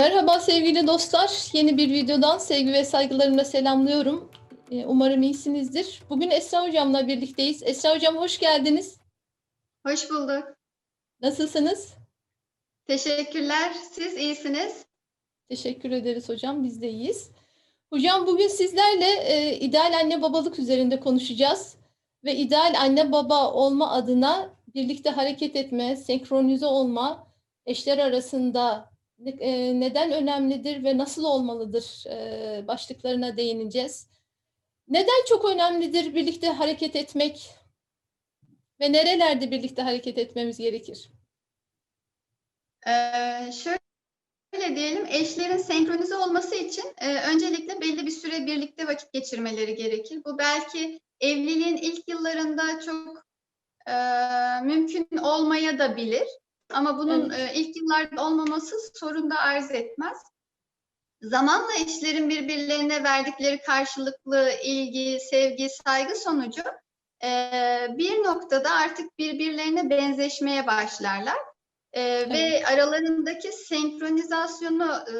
Merhaba sevgili dostlar. Yeni bir videodan sevgi ve saygılarımla selamlıyorum. Ee, Umarım iyisinizdir. Bugün Esra Hocam'la birlikteyiz. Esra Hocam hoş geldiniz. Hoş bulduk. Nasılsınız? Teşekkürler. Siz iyisiniz. Teşekkür ederiz hocam. Biz de iyiyiz. Hocam bugün sizlerle e, ideal anne babalık üzerinde konuşacağız. Ve ideal anne baba olma adına birlikte hareket etme, senkronize olma, eşler arasında e, neden önemlidir ve nasıl olmalıdır e, başlıklarına değineceğiz. Neden çok önemlidir birlikte hareket etmek ve nerelerde birlikte hareket etmemiz gerekir? Ee, şöyle diyelim, eşlerin senkronize olması için e, öncelikle belli bir süre birlikte vakit geçirmeleri gerekir. Bu belki evliliğin ilk yıllarında çok e, mümkün olmaya da bilir. Ama bunun e, ilk yıllarda olmaması sorun da arz etmez. Zamanla eşlerin birbirlerine verdikleri karşılıklı ilgi, sevgi, saygı sonucu e, bir noktada artık birbirlerine benzeşmeye başlarlar. E, Ve aralarındaki senkronizasyonu e,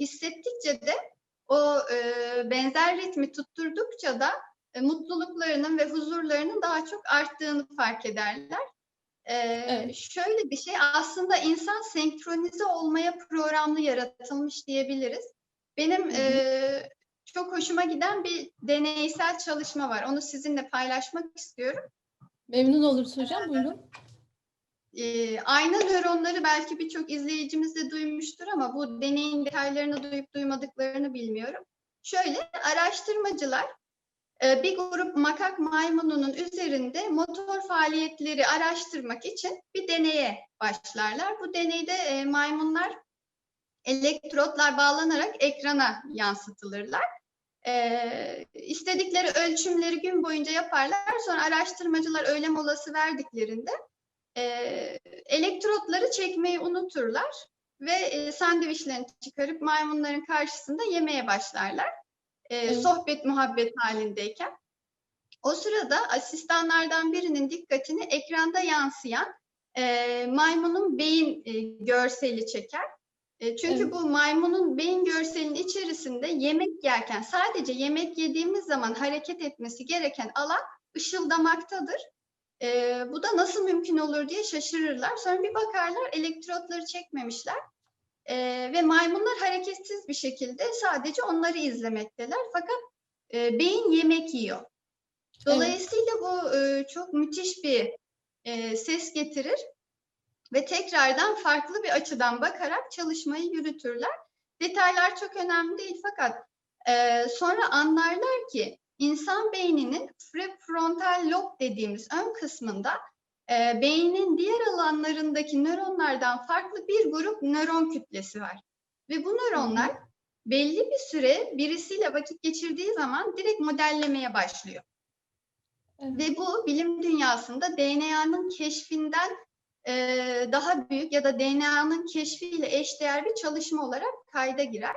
hissettikçe de o e, benzer ritmi tutturdukça da e, mutluluklarının ve huzurlarının daha çok arttığını fark ederler. E, Evet. Şöyle bir şey aslında insan senkronize olmaya programlı yaratılmış diyebiliriz. Benim Hı hı. e, çok hoşuma giden bir deneysel çalışma var. Onu sizinle paylaşmak istiyorum. Memnun oluruz hocam. Buyurun. Ee, ayna nöronları belki birçok izleyicimiz de duymuştur ama bu deneyin detaylarını duyup duymadıklarını bilmiyorum. Şöyle araştırmacılar e, bir grup makak maymununun üzerinde motor faaliyetleri araştırmak için bir deneye başlarlar. Bu deneyde e, maymunlar elektrotlar bağlanarak ekrana yansıtılırlar. E, istedikleri ölçümleri gün boyunca yaparlar. Sonra araştırmacılar öğle molası verdiklerinde e, elektrotları çekmeyi unuturlar ve e, sandviçlerini çıkarıp maymunların karşısında yemeye başlarlar. E. Sohbet muhabbet halindeyken. O sırada asistanlardan birinin dikkatini ekranda yansıyan e, maymunun beyin e, görseli çeker. E, çünkü Evet. bu maymunun beyin görselinin içerisinde yemek yerken sadece yemek yediğimiz zaman hareket etmesi gereken alan ışıldamaktadır. Ee, bu da nasıl mümkün olur diye şaşırırlar. Sonra bir bakarlar elektrotları çekmemişler. Ee, ve maymunlar hareketsiz bir şekilde sadece onları izlemekteler. Fakat e, beyin yemek yiyor. Dolayısıyla bu e, çok müthiş bir e, ses getirir ve tekrardan farklı bir açıdan bakarak çalışmayı yürütürler. Detaylar çok önemli değil fakat e, sonra anlarlar ki insan beyninin prefrontal lob dediğimiz ön kısmında e, beynin diğer alanlarındaki nöronlardan farklı bir grup nöron kütlesi var. Ve bu nöronlar belli bir süre birisiyle vakit geçirdiği zaman direkt modellemeye başlıyor. Evet. Ve bu bilim dünyasında DNA'nın keşfinden e, daha büyük ya da DNA'nın keşfiyle eşdeğer bir çalışma olarak kayda girer.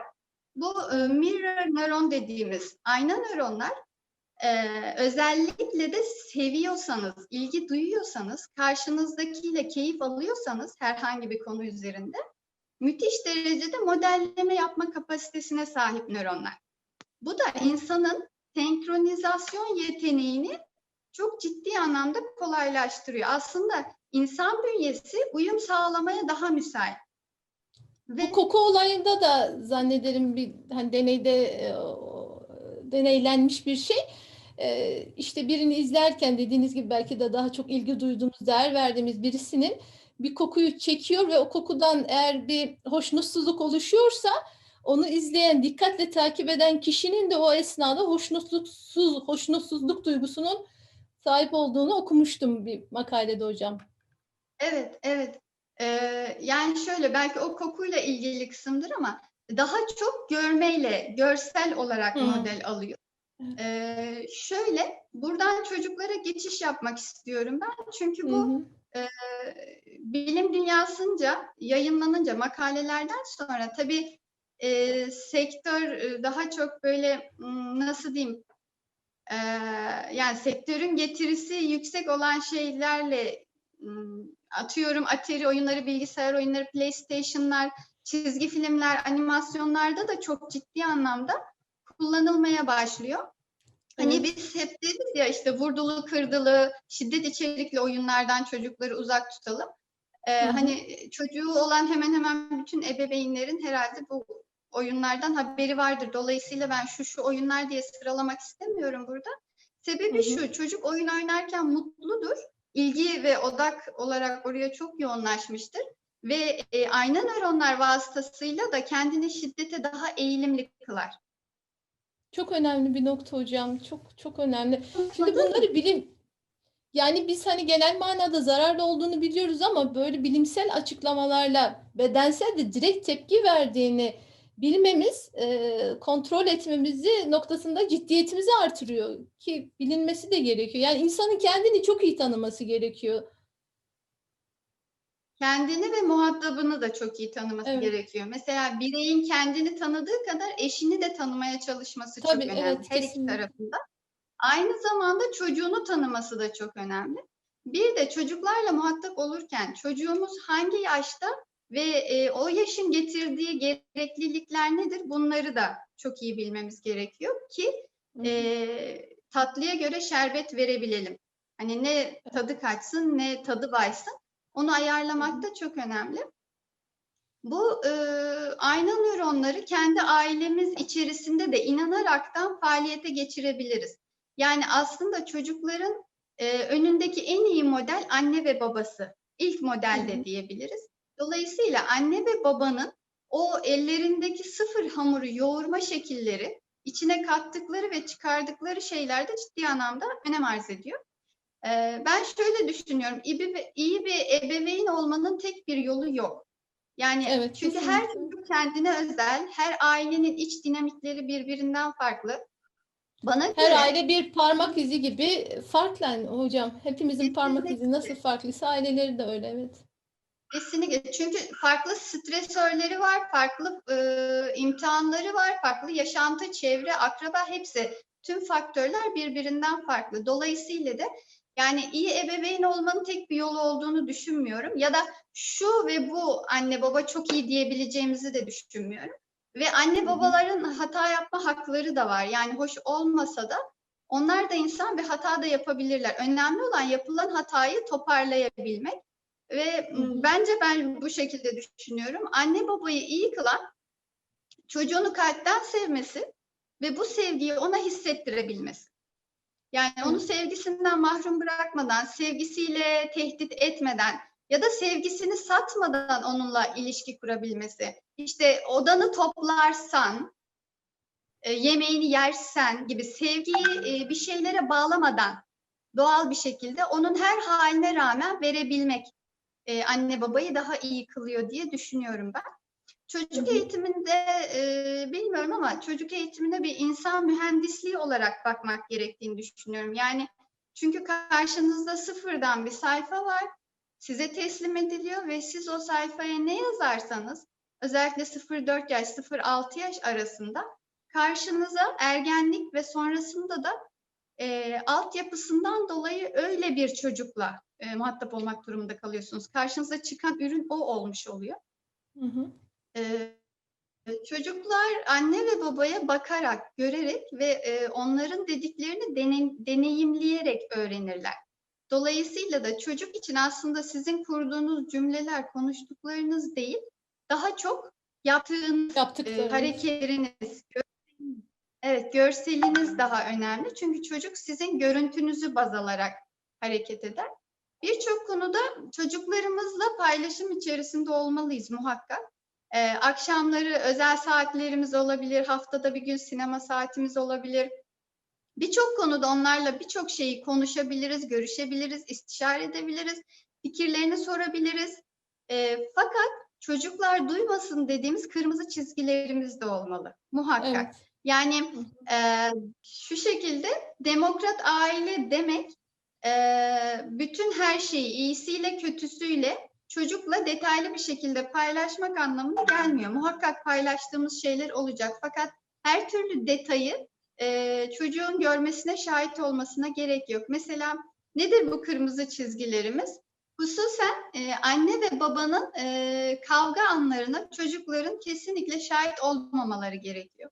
Bu e, mirror nöron dediğimiz ayna nöronlar e, özellikle de seviyorsanız, ilgi duyuyorsanız, karşınızdakiyle keyif alıyorsanız herhangi bir konu üzerinde müthiş derecede modelleme yapma kapasitesine sahip nöronlar. Bu da insanın senkronizasyon yeteneğini çok ciddi anlamda kolaylaştırıyor. Aslında insan bünyesi uyum sağlamaya daha müsait. Ve Bu koku olayında da zannederim bir hani deneyde deneylenmiş bir şey. E, işte birini izlerken dediğiniz gibi belki de daha çok ilgi duyduğumuz, değer verdiğimiz birisinin bir kokuyu çekiyor ve o kokudan eğer bir hoşnutsuzluk oluşuyorsa onu izleyen, dikkatle takip eden kişinin de o esnada hoşnutsuzluk, hoşnutsuzluk duygusunun sahip olduğunu okumuştum bir makalede hocam. evet, evet. Ee, yani şöyle belki o kokuyla ilgili kısımdır ama daha çok görmeyle, görsel olarak Hı. model alıyor. Ee, şöyle, buradan çocuklara geçiş yapmak istiyorum ben. Çünkü bu hı. e, bilim dünyasınca yayınlanınca makalelerden sonra tabii e, sektör daha çok böyle nasıl diyeyim e, yani sektörün getirisi yüksek olan şeylerle atıyorum Atari oyunları, bilgisayar oyunları, PlayStation'lar çizgi filmler, animasyonlarda da çok ciddi anlamda kullanılmaya başlıyor. Hani Evet. biz hep deriz ya işte vurdulu kırdılı, şiddet içerikli oyunlardan çocukları uzak tutalım. Ee, Hı hı. hani çocuğu olan hemen hemen bütün ebeveynlerin herhalde bu oyunlardan haberi vardır. Dolayısıyla ben şu şu oyunlar diye sıralamak istemiyorum burada. Sebebi Hı hı. şu, çocuk oyun oynarken mutludur. İlgi ve odak olarak oraya çok yoğunlaşmıştır. Ve e, ayna nöronlar vasıtasıyla da kendini şiddete daha eğilimli kılar. Çok önemli bir nokta hocam. Çok çok önemli. Şimdi bunları bilim yani biz hani genel manada zararlı olduğunu biliyoruz ama böyle bilimsel açıklamalarla bedensel de direkt tepki verdiğini bilmemiz, e, kontrol etmemizi noktasında ciddiyetimizi artırıyor ki bilinmesi de gerekiyor. Yani insanın kendini çok iyi tanıması gerekiyor. Kendini ve muhatabını da çok iyi tanıması Evet. gerekiyor. Mesela bireyin kendini tanıdığı kadar eşini de tanımaya çalışması Tabii, çok önemli. evet, Her iki kesinlikle. tarafında. Aynı zamanda çocuğunu tanıması da çok önemli. Bir de çocuklarla muhatap olurken çocuğumuz hangi yaşta ve e, o yaşın getirdiği gereklilikler nedir? Bunları da çok iyi bilmemiz gerekiyor ki e, tatlıya göre şerbet verebilelim. Hani ne tadı kaçsın ne tadı baysın. Onu ayarlamak da çok önemli. Bu e, ayna nöronları kendi ailemiz içerisinde de inanaraktan faaliyete geçirebiliriz. Yani aslında çocukların e, önündeki en iyi model anne ve babası. İlk model de diyebiliriz. Dolayısıyla anne ve babanın o ellerindeki sıfır hamuru yoğurma şekilleri, içine kattıkları ve çıkardıkları şeyler de ciddi anlamda önem arz ediyor. Ee, ben şöyle düşünüyorum, iyi bir, iyi bir ebeveyn olmanın tek bir yolu yok. Yani Evet, çünkü her kesinlikle. çocuk kendine özel, her ailenin iç dinamikleri birbirinden farklı. Bana Her göre aile bir parmak izi gibi farklı yani hocam. Hepimizin parmak izi nasıl farklıysa aileleri de öyle evet. Kesinlikle. Çünkü farklı stresörleri var, farklı e, imtihanları var, farklı yaşantı, çevre, akraba hepsi. Tüm faktörler birbirinden farklı. Dolayısıyla da yani iyi ebeveyn olmanın tek bir yolu olduğunu düşünmüyorum. Ya da şu ve bu anne baba çok iyi diyebileceğimizi de düşünmüyorum. Ve anne babaların hata yapma hakları da var. Yani hoş olmasa da onlar da insan ve hata da yapabilirler. Önemli olan yapılan hatayı toparlayabilmek. Ve bence ben bu şekilde düşünüyorum. Anne babayı iyi kılan çocuğunu kalpten sevmesi ve bu sevgiyi ona hissettirebilmesi. Yani onu sevgisinden mahrum bırakmadan, sevgisiyle tehdit etmeden ya da sevgisini satmadan onunla ilişki kurabilmesi. İşte odanı toplarsan, e, yemeğini yersen gibi sevgiyi e, bir şeylere bağlamadan doğal bir şekilde onun her haline rağmen verebilmek e, anne babayı daha iyi kılıyor diye düşünüyorum ben. Çocuk eğitiminde e, bilmiyorum ama çocuk eğitimine bir insan mühendisliği olarak bakmak gerektiğini düşünüyorum. Yani çünkü karşınızda sıfırdan bir sayfa var, size teslim ediliyor ve siz o sayfaya ne yazarsanız özellikle 0-4 yaş, 0-6 yaş arasında karşınıza ergenlik ve sonrasında da e, altyapısından dolayı öyle bir çocukla e, muhatap olmak durumunda kalıyorsunuz. Karşınıza çıkan ürün o olmuş oluyor. Hı hı. Çocuklar anne ve babaya bakarak, görerek ve e, onların dediklerini dene- deneyimleyerek öğrenirler. Dolayısıyla da çocuk için aslında sizin kurduğunuz cümleler, konuştuklarınız değil, daha çok yaptığınız e, hareketleriniz, evet görseliniz daha önemli. Çünkü çocuk sizin görüntünüzü baz alarak hareket eder. Birçok konuda çocuklarımızla paylaşım içerisinde olmalıyız muhakkak. Ee, akşamları özel saatlerimiz olabilir, haftada bir gün sinema saatimiz olabilir. Birçok konuda onlarla birçok şeyi konuşabiliriz, görüşebiliriz, istişare edebiliriz, fikirlerini sorabiliriz. Ee, fakat çocuklar duymasın dediğimiz kırmızı çizgilerimiz de olmalı, muhakkak. Evet. Yani e, şu şekilde demokrat aile demek e, bütün her şeyi iyisiyle kötüsüyle çocukla detaylı bir şekilde paylaşmak anlamına gelmiyor. Muhakkak paylaştığımız şeyler olacak fakat her türlü detayı e, çocuğun görmesine şahit olmasına gerek yok. Mesela nedir bu kırmızı çizgilerimiz? Hususen e, anne ve babanın e, kavga anlarına çocukların kesinlikle şahit olmamaları gerekiyor.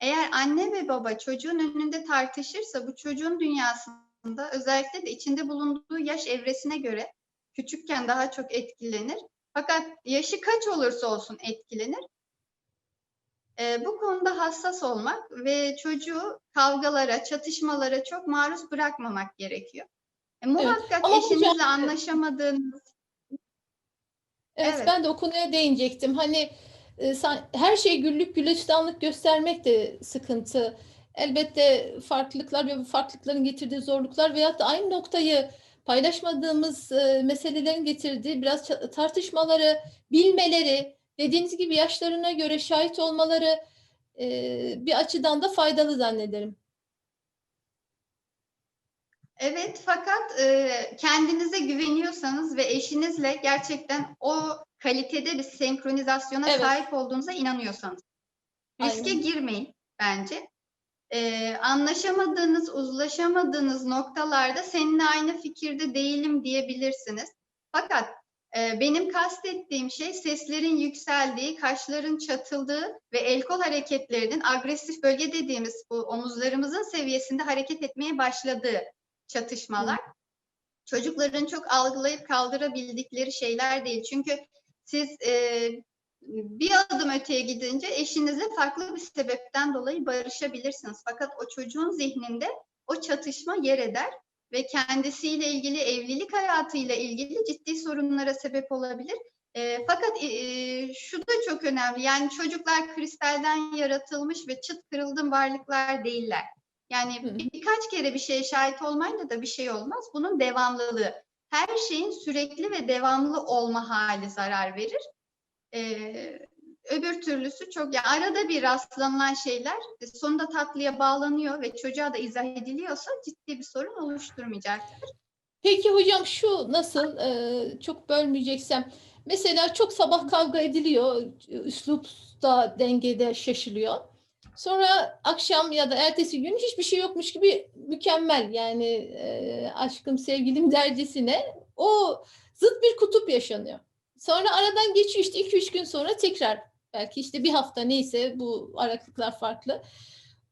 Eğer anne ve baba çocuğun önünde tartışırsa bu çocuğun dünyasında özellikle de içinde bulunduğu yaş evresine göre küçükken daha çok etkilenir. Fakat yaşı kaç olursa olsun etkilenir. E, bu konuda hassas olmak ve çocuğu kavgalara, çatışmalara çok maruz bırakmamak gerekiyor. E, muhakkak Ama hocam- eşinizle anlaşamadığınız Evet, Evet. ben de o konuya değinecektim. Hani e, her şey güllük gülistanlık göstermek de sıkıntı. Elbette farklılıklar ve bu farklılıkların getirdiği zorluklar veyahut da aynı noktayı paylaşmadığımız e, meselelerin getirdiği biraz tartışmaları, bilmeleri, dediğiniz gibi yaşlarına göre şahit olmaları e, bir açıdan da faydalı zannederim. Evet fakat e, kendinize güveniyorsanız ve eşinizle gerçekten o kalitede bir senkronizasyona Evet. sahip olduğunuza inanıyorsanız riske Aynen. girmeyin bence. E, anlaşamadığınız, uzlaşamadığınız noktalarda seninle aynı fikirde değilim diyebilirsiniz. Fakat e, benim kastettiğim şey seslerin yükseldiği, kaşların çatıldığı ve el kol hareketlerinin agresif bölge dediğimiz bu omuzlarımızın seviyesinde hareket etmeye başladığı çatışmalar. Çocukların çok algılayıp kaldırabildikleri şeyler değil. Çünkü siz e, bir adım öteye gidince eşinizle farklı bir sebepten dolayı barışabilirsiniz. Fakat o çocuğun zihninde o çatışma yer eder ve kendisiyle ilgili evlilik hayatıyla ilgili ciddi sorunlara sebep olabilir. E, fakat e, şu da çok önemli. Yani çocuklar kristalden yaratılmış ve çıt kırıldım varlıklar değiller. Yani Hı. bir- birkaç kere bir şeye şahit olmayla da bir şey olmaz. Bunun devamlılığı. Her şeyin sürekli ve devamlı olma hali zarar verir. Ee, öbür türlüsü çok yani arada bir rastlanılan şeyler e, sonunda tatlıya bağlanıyor ve çocuğa da izah ediliyorsa ciddi bir sorun oluşturmayacaktır. Peki hocam şu nasıl e, çok bölmeyeceksem mesela çok sabah kavga ediliyor üslup da dengede şaşılıyor. Sonra akşam ya da ertesi gün hiçbir şey yokmuş gibi mükemmel yani e, aşkım sevgilim dercesine o zıt bir kutup yaşanıyor. Sonra aradan geçiyor işte 2-3 gün sonra tekrar belki işte bir hafta neyse bu araklıklar farklı.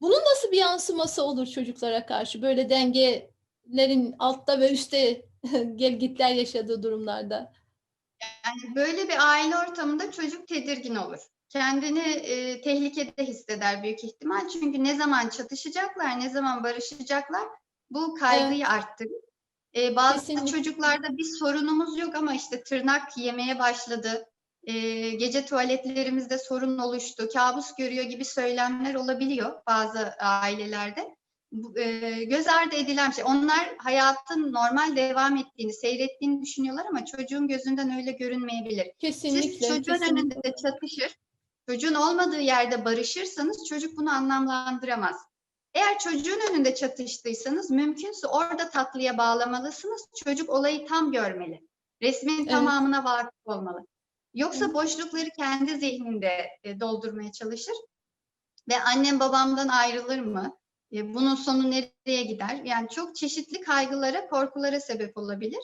Bunun nasıl bir yansıması olur çocuklara karşı böyle denge lerin altta ve üstte gelgitler yaşadığı durumlarda. Yani böyle bir aile ortamında çocuk tedirgin olur. Kendini e, tehlikede hisseder büyük ihtimal. Çünkü ne zaman çatışacaklar, ne zaman barışacaklar bu kaygıyı arttırır. E, bazı Kesinlikle. çocuklarda bir sorunumuz yok ama işte tırnak yemeye başladı. E, gece tuvaletlerimizde sorun oluştu, kabus görüyor gibi söylemler olabiliyor bazı ailelerde. E, göz ardı edilen şey. Onlar hayatın normal devam ettiğini, seyrettiğini düşünüyorlar ama çocuğun gözünden öyle görünmeyebilir. Kesinlikle. Siz çocuğun kesinlikle. önünde çatışır, çocuğun olmadığı yerde barışırsanız çocuk bunu anlamlandıramaz. Eğer çocuğun önünde çatıştıysanız mümkünse orada tatlıya bağlamalısınız. Çocuk olayı tam görmeli. Resmin Evet. tamamına vakıf olmalı. Yoksa Evet. boşlukları kendi zihninde e, doldurmaya çalışır. Ve annem babamdan ayrılır mı? E, bunun sonu nereye gider? Yani çok çeşitli kaygılara, korkulara sebep olabilir.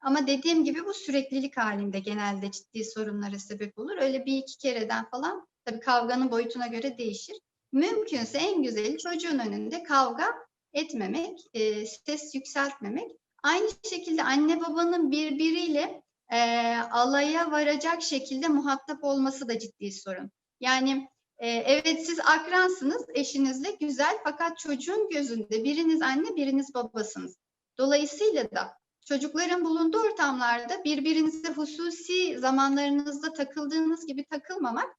Ama dediğim gibi bu süreklilik halinde genelde ciddi sorunlara sebep olur. Öyle bir iki kereden falan tabii kavganın boyutuna göre değişir. Mümkünse en güzeli çocuğun önünde kavga etmemek, e, ses yükseltmemek. Aynı şekilde anne babanın birbiriyle e, alaya varacak şekilde muhatap olması da ciddi sorun. Yani e, evet siz akransınız eşinizle güzel fakat çocuğun gözünde biriniz anne biriniz babasınız. Dolayısıyla da çocukların bulunduğu ortamlarda birbirinize hususi zamanlarınızda takıldığınız gibi takılmamak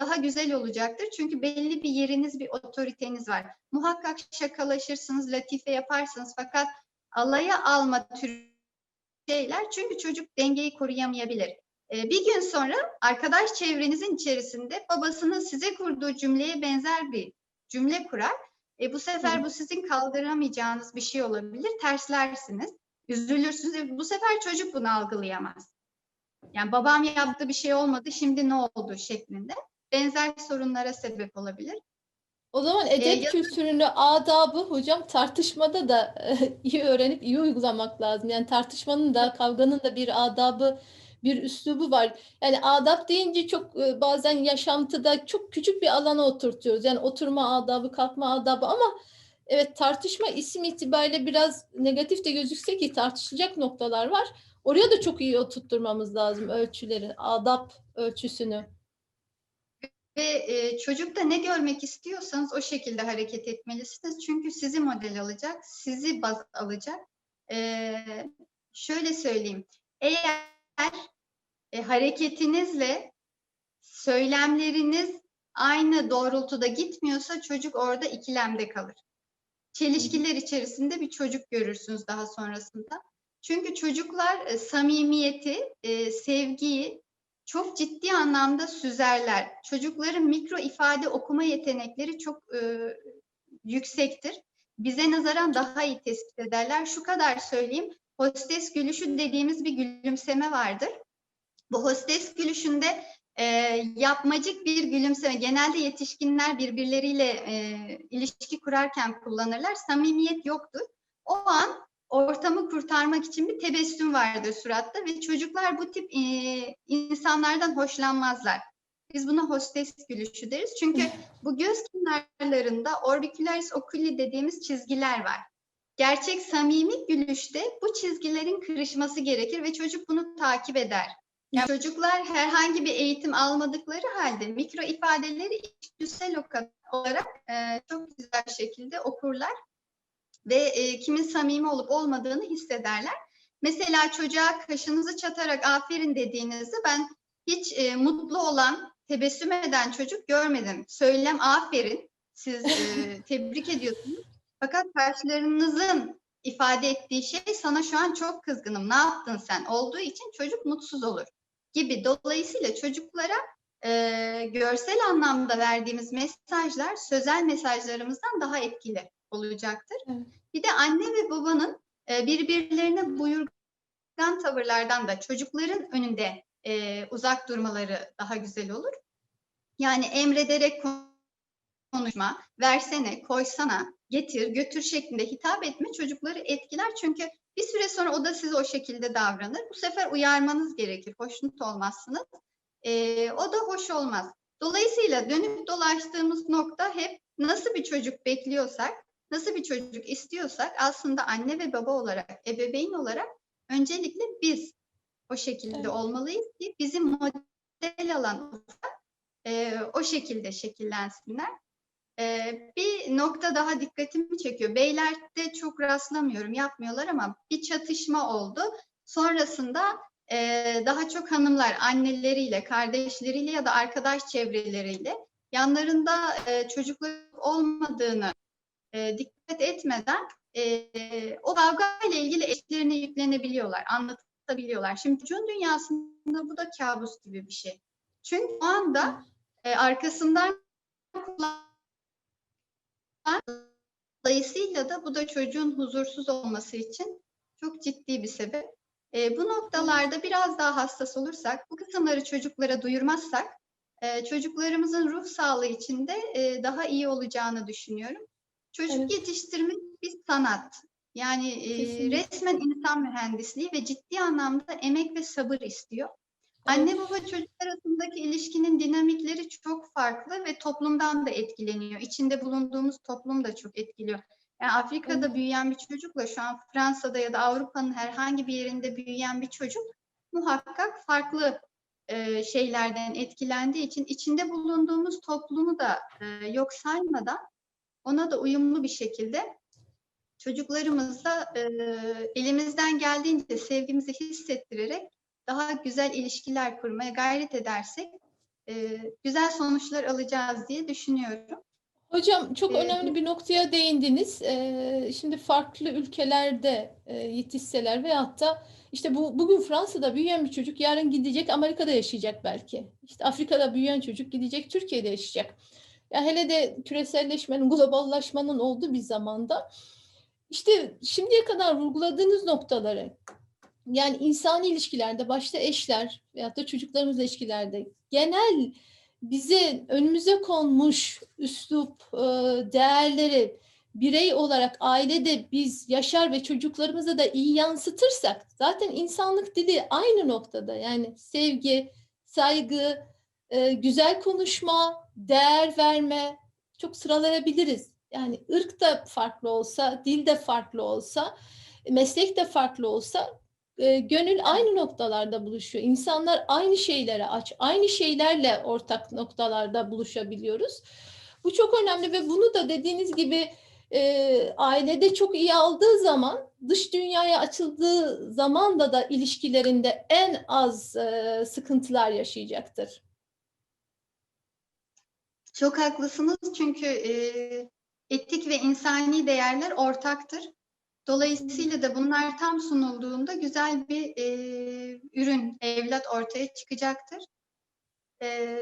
daha güzel olacaktır. Çünkü belli bir yeriniz, bir otoriteniz var. Muhakkak şakalaşırsınız, latife yaparsınız fakat alaya alma türü şeyler çünkü çocuk dengeyi koruyamayabilir. Ee, bir gün sonra arkadaş çevrenizin içerisinde babasının size kurduğu cümleye benzer bir cümle kurar. E, bu sefer bu sizin kaldıramayacağınız bir şey olabilir. Terslersiniz, üzülürsünüz. E, Bu sefer çocuk bunu algılayamaz. Yani babam yaptı bir şey olmadı, şimdi ne oldu şeklinde benzer sorunlara sebep olabilir. O zaman Ee, edep ya- kültürünü, adabı hocam tartışmada da iyi öğrenip iyi uygulamak lazım. Yani tartışmanın da kavganın da bir adabı, bir üslubu var. Yani adap deyince çok e, bazen yaşantıda çok küçük bir alana oturtuyoruz. Yani oturma adabı, kalkma adabı ama evet tartışma isim itibariyle biraz negatif de gözükse ki tartışılacak noktalar var. Oraya da çok iyi oturtturmamız lazım ölçüleri, adap ölçüsünü. Ve e, çocukta ne görmek istiyorsanız o şekilde hareket etmelisiniz. Çünkü sizi model alacak, sizi baz alacak. E, şöyle söyleyeyim, eğer e, hareketinizle söylemleriniz aynı doğrultuda gitmiyorsa çocuk orada ikilemde kalır. Çelişkiler içerisinde bir çocuk görürsünüz daha sonrasında. Çünkü çocuklar e, samimiyeti, e, sevgiyi çok ciddi anlamda süzerler. Çocukların mikro ifade okuma yetenekleri çok e, yüksektir. Bize nazaran daha iyi tespit ederler. Şu kadar söyleyeyim, hostes gülüşü dediğimiz bir gülümseme vardır. Bu hostes gülüşünde e, yapmacık bir gülümseme, genelde yetişkinler birbirleriyle e, ilişki kurarken kullanırlar. Samimiyet yoktur. O an ortamı kurtarmak için bir tebessüm vardır suratta ve çocuklar bu tip e, insanlardan hoşlanmazlar. Biz buna hostes gülüşü deriz. Çünkü bu göz kenarlarında orbicularis oculi dediğimiz çizgiler var. Gerçek samimi gülüşte bu çizgilerin kırışması gerekir ve çocuk bunu takip eder. Yani çocuklar herhangi bir eğitim almadıkları halde mikro ifadeleri içgüdüsel olarak e, çok güzel şekilde okurlar ve e, kimin samimi olup olmadığını hissederler. Mesela çocuğa kaşınızı çatarak aferin dediğinizde ben hiç e, mutlu olan, tebessüm eden çocuk görmedim. Söylem aferin, siz e, tebrik ediyorsunuz. Fakat karşılarınızın ifade ettiği şey sana şu an çok kızgınım, ne yaptın sen olduğu için çocuk mutsuz olur gibi. Dolayısıyla çocuklara e, görsel anlamda verdiğimiz mesajlar sözel mesajlarımızdan daha etkili olacaktır. Evet. Bir de anne ve babanın e, birbirlerine buyurgan tavırlardan da çocukların önünde e, uzak durmaları daha güzel olur. Yani emrederek konuşma, versene, koysana, getir, götür şeklinde hitap etme çocukları etkiler. Çünkü bir süre sonra o da size o şekilde davranır. Bu sefer uyarmanız gerekir. Hoşnut olmazsınız. E, o da hoş olmaz. Dolayısıyla dönüp dolaştığımız nokta hep nasıl bir çocuk bekliyorsak, nasıl bir çocuk istiyorsak aslında anne ve baba olarak, ebeveyn olarak öncelikle biz o şekilde Evet. olmalıyız ki bizim model alan e, o şekilde şekillensinler. E, bir nokta daha dikkatimi çekiyor. Beylerde çok rastlamıyorum, yapmıyorlar ama bir çatışma oldu. Sonrasında e, daha çok hanımlar anneleriyle, kardeşleriyle ya da arkadaş çevreleriyle yanlarında e, çocukları olmadığını e, dikkat etmeden e, o kavga ile ilgili eşlerine yüklenebiliyorlar, anlatabiliyorlar. Şimdi çocuğun dünyasında bu da kabus gibi bir şey. Çünkü o anda e, arkasından dolayısıyla da bu da çocuğun huzursuz olması için çok ciddi bir sebep. E, bu noktalarda biraz daha hassas olursak, bu kısımları çocuklara duyurmazsak, e, çocuklarımızın ruh sağlığı için de e, daha iyi olacağını düşünüyorum. Çocuk Evet. yetiştirmek bir sanat. Yani e, resmen insan mühendisliği ve ciddi anlamda emek ve sabır istiyor. Anne baba çocuk arasındaki ilişkinin dinamikleri çok farklı ve toplumdan da etkileniyor. İçinde bulunduğumuz toplum da çok etkiliyor. Yani Afrika'da büyüyen bir çocukla şu an Fransa'da ya da Avrupa'nın herhangi bir yerinde büyüyen bir çocuk muhakkak farklı e, şeylerden etkilendiği için içinde bulunduğumuz toplumu da e, yok saymadan ona da uyumlu bir şekilde çocuklarımızla e, elimizden geldiğince sevgimizi hissettirerek daha güzel ilişkiler kurmaya gayret edersek e, güzel sonuçlar alacağız diye düşünüyorum. Hocam çok Ee, önemli bir noktaya değindiniz. Ee, şimdi farklı ülkelerde e, yetişseler veyahut da işte bu bugün Fransa'da büyüyen bir çocuk yarın gidecek Amerika'da yaşayacak belki. İşte Afrika'da büyüyen çocuk gidecek Türkiye'de yaşayacak. Ya hele de küreselleşmenin, globallaşmanın olduğu bir zamanda işte şimdiye kadar vurguladığınız noktaları yani insani ilişkilerde başta eşler veyahut da çocuklarımızla ilişkilerde genel bize önümüze konmuş üslup, e, değerleri birey olarak ailede biz yaşar ve çocuklarımıza da iyi yansıtırsak zaten insanlık dili aynı noktada. Yani sevgi, saygı, e, güzel konuşma, değer verme çok sıralayabiliriz. Yani ırk da farklı olsa, dil de farklı olsa, meslek de farklı olsa e, gönül aynı noktalarda buluşuyor. İnsanlar aynı şeylere aç, aynı şeylerle ortak noktalarda buluşabiliyoruz. Bu çok önemli ve bunu da dediğiniz gibi e, ailede çok iyi aldığı zaman dış dünyaya açıldığı zaman da da ilişkilerinde en az e, sıkıntılar yaşayacaktır. Çok haklısınız çünkü e, etik ve insani değerler ortaktır. Dolayısıyla da bunlar tam sunulduğunda güzel bir e, ürün, evlat ortaya çıkacaktır. E,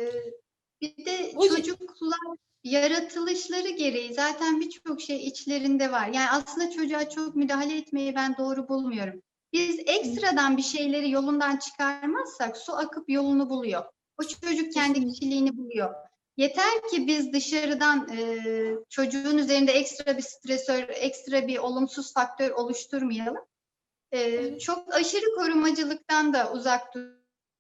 bir de Hocam- çocuklar yaratılışları gereği zaten birçok şey içlerinde var. Yani aslında çocuğa çok müdahale etmeyi ben doğru bulmuyorum. Biz ekstradan bir şeyleri yolundan çıkarmazsak su akıp yolunu buluyor. O çocuk kendi kişiliğini buluyor. Yeter ki biz dışarıdan e, çocuğun üzerinde ekstra bir stresör, ekstra bir olumsuz faktör oluşturmayalım. E. Çok aşırı korumacılıktan da uzak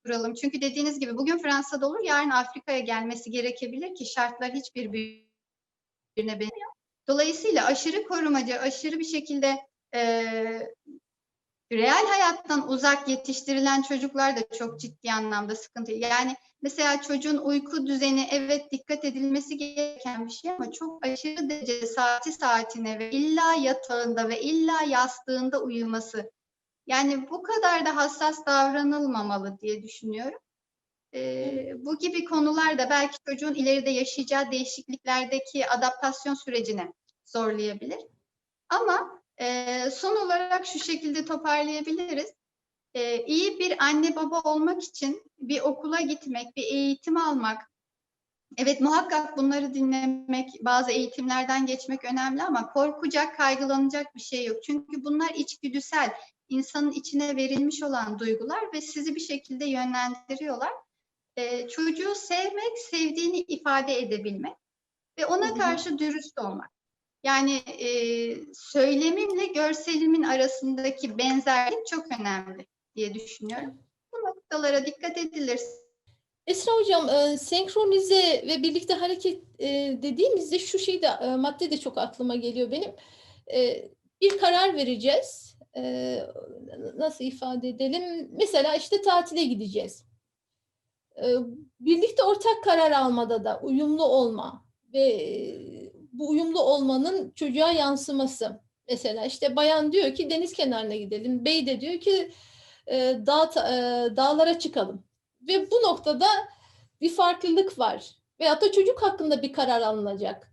duralım. Çünkü dediğiniz gibi bugün Fransa'da olur, yarın Afrika'ya gelmesi gerekebilir ki şartlar hiçbir birbirine benziyor. Dolayısıyla aşırı korumacı, aşırı bir şekilde e, real hayattan uzak yetiştirilen çocuklar da çok ciddi anlamda sıkıntı. Yani mesela çocuğun uyku düzeni evet dikkat edilmesi gereken bir şey ama çok aşırı derecede saati saatine ve illa yatağında ve illa yastığında uyuması. Yani bu kadar da hassas davranılmamalı diye düşünüyorum. Ee, bu gibi konular da belki çocuğun ileride yaşayacağı değişikliklerdeki adaptasyon sürecini zorlayabilir. Ama e, son olarak şu şekilde toparlayabiliriz. E, iyi bir anne baba olmak için bir okula gitmek, bir eğitim almak, evet muhakkak bunları dinlemek, bazı eğitimlerden geçmek önemli ama korkacak, kaygılanacak bir şey yok. Çünkü bunlar içgüdüsel, insanın içine verilmiş olan duygular ve sizi bir şekilde yönlendiriyorlar. E, çocuğu sevmek, sevdiğini ifade edebilmek ve ona karşı dürüst olmak. Yani e, söylemimle görselimin arasındaki benzerlik çok önemli diye düşünüyorum. Bu noktalara dikkat edilirse Esra Hocam, e, senkronize ve birlikte hareket e, dediğimizde şu şey de e, madde de çok aklıma geliyor benim. E, bir karar vereceğiz. E, nasıl ifade edelim? Mesela işte tatile gideceğiz. E, birlikte ortak karar almada da uyumlu olma ve bu uyumlu olmanın çocuğa yansıması. Mesela işte bayan diyor ki deniz kenarına gidelim. Bey de diyor ki e, dağ, e, dağlara çıkalım. Ve bu noktada bir farklılık var. Veyahut da çocuk hakkında bir karar alınacak.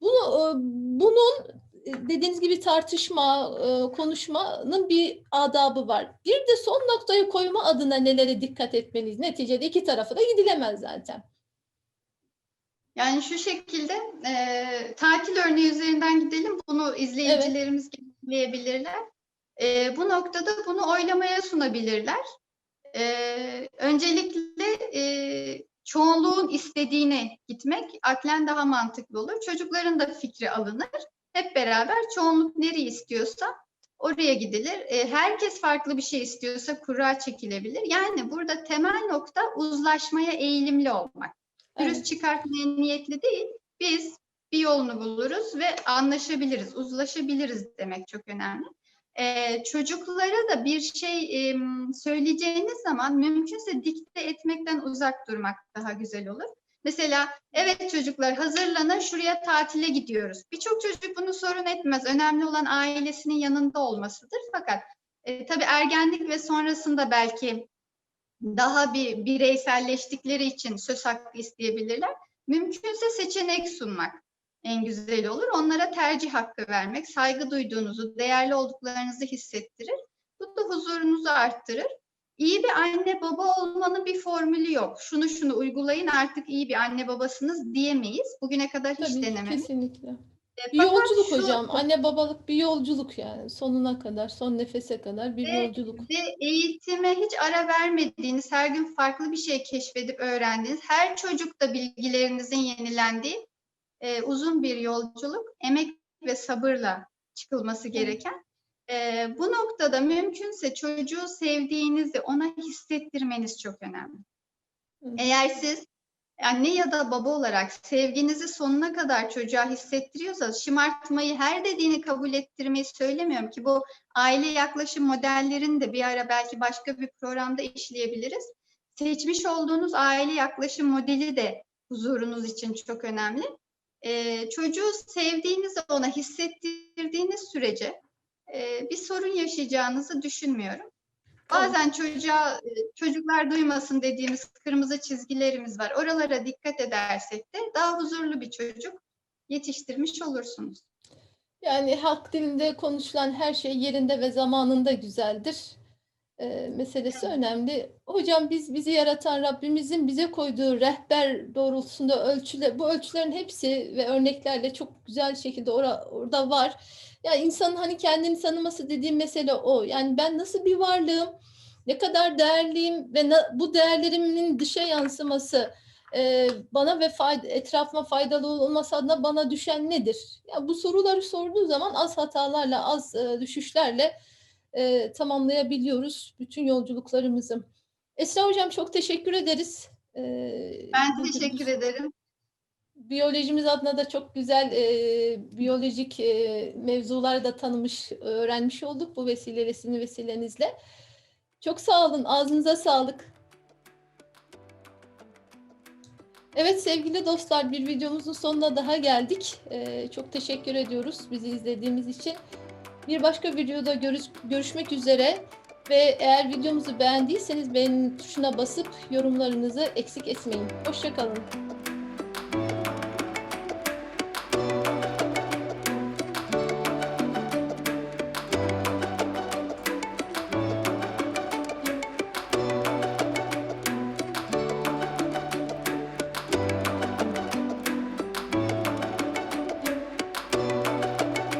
Bunu, e, bunun e, dediğiniz gibi tartışma, konuşmanın bir adabı var. Bir de son noktaya koyma adına nelere dikkat etmeliyiz? Neticede iki tarafa da gidilemez zaten. Yani şu şekilde e, tatil örneği üzerinden gidelim. Bunu izleyicilerimiz izleyebilirler. E, bu noktada bunu oylamaya sunabilirler. E, öncelikle e, çoğunluğun istediğine gitmek aklen daha mantıklı olur. Çocukların da fikri alınır. Hep beraber çoğunluk nereyi istiyorsa oraya gidilir. E, herkes farklı bir şey istiyorsa kura çekilebilir. Yani burada temel nokta uzlaşmaya eğilimli olmak. Pürüz Evet. çıkartmaya niyetli değil. Biz bir yolunu buluruz ve anlaşabiliriz, uzlaşabiliriz demek çok önemli. Ee, çocuklara da bir şey em, söyleyeceğiniz zaman mümkünse dikte etmekten uzak durmak daha güzel olur. Mesela evet çocuklar hazırlanın şuraya tatile gidiyoruz. Birçok çocuk bunu sorun etmez. Önemli olan ailesinin yanında olmasıdır. Fakat e, tabii ergenlik ve sonrasında belki daha bir bireyselleştikleri için söz hakkı isteyebilirler. Mümkünse seçenek sunmak en güzeli olur. Onlara tercih hakkı vermek, saygı duyduğunuzu, değerli olduklarınızı hissettirir. Bu da huzurunuzu arttırır. İyi bir anne baba olmanın bir formülü yok. Şunu şunu uygulayın artık iyi bir anne babasınız diyemeyiz. Bugüne kadar hiç Tabii, denememiş. kesinlikle. E, Bir fakat yolculuk şu- hocam. Anne babalık bir yolculuk yani. Sonuna kadar, son nefese kadar bir Ve- yolculuk. Ve eğitime hiç ara vermediğiniz, her gün farklı bir şey keşfedip öğrendiğiniz, her çocukta bilgilerinizin yenilendiği e, uzun bir yolculuk, emek ve sabırla çıkılması gereken. E, bu noktada mümkünse çocuğu sevdiğinizi ona hissettirmeniz çok önemli. Hı. Eğer siz anne ya da baba olarak sevginizi sonuna kadar çocuğa hissettiriyorsanız şımartmayı her dediğini kabul ettirmeyi söylemiyorum ki bu aile yaklaşım modellerini de bir ara belki başka bir programda işleyebiliriz. Seçmiş olduğunuz aile yaklaşım modeli de huzurunuz için çok önemli. Ee, çocuğu sevdiğinizi ona hissettirdiğiniz sürece e, bir sorun yaşayacağınızı düşünmüyorum. Bazen çocuğa e, çocuklar duymasın dediğimiz kırmızı çizgilerimiz var. Oralara dikkat edersek de daha huzurlu bir çocuk yetiştirmiş olursunuz. Yani halk dilinde konuşulan her şey yerinde ve zamanında güzeldir. Ee, meselesi önemli. Hocam biz bizi yaratan Rabbimizin bize koyduğu rehber doğrultusunda ölçüle, bu ölçülerin hepsi ve örneklerle çok güzel şekilde ora- orada var. Ya insanın hani kendini tanıması dediğim mesele o. Yani ben nasıl bir varlığım, ne kadar değerliyim ve bu değerlerimin dışa yansıması e, bana ve fayda, etrafıma faydalı olması adına bana düşen nedir? Ya bu soruları sorduğu zaman az hatalarla, az e, düşüşlerle e, tamamlayabiliyoruz bütün yolculuklarımızı. Esra Hocam çok teşekkür ederiz. E, Ben teşekkür ederim. Biyolojimiz adına da çok güzel e, biyolojik e, mevzuları da tanımış, öğrenmiş olduk bu vesileyle, sizin vesilenizle. Çok sağ olun, ağzınıza sağlık. Evet sevgili dostlar, bir videomuzun sonuna daha geldik. E, çok teşekkür ediyoruz bizi izlediğimiz için. Bir başka videoda görüş- görüşmek üzere ve eğer videomuzu beğendiyseniz beğeni tuşuna basıp yorumlarınızı eksik etmeyin. Hoşçakalın.